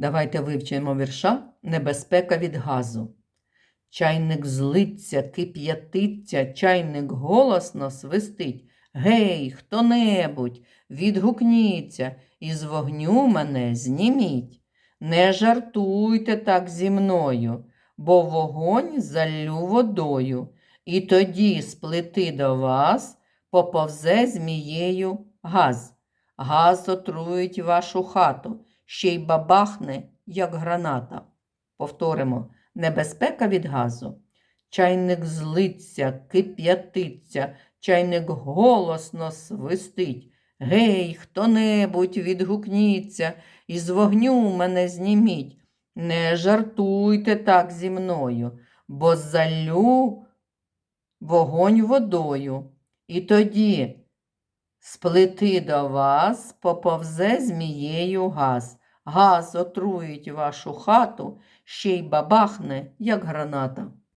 Давайте вивчимо вірша Небезпека від газу. Чайник злиться, кип'ятиться, чайник голосно свистить. Гей, хто-небудь, відгукніться, із вогню мене зніміть. Не жартуйте так зі мною, бо вогонь заллю водою, і тоді з плити до вас поповзе змією газ. Газ отруїть вашу хату, ще й бабахне, як граната. Повторимо, небезпека від газу. Чайник злиться, кип'ятиться, чайник голосно свистить. Гей, хто-небудь відгукніться, із вогню мене зніміть. Не жартуйте так зі мною, бо залю вогонь водою. І тоді з плити до вас поповзе змією газ. Газ отруїть вашу хату, ще й бабахне, як граната.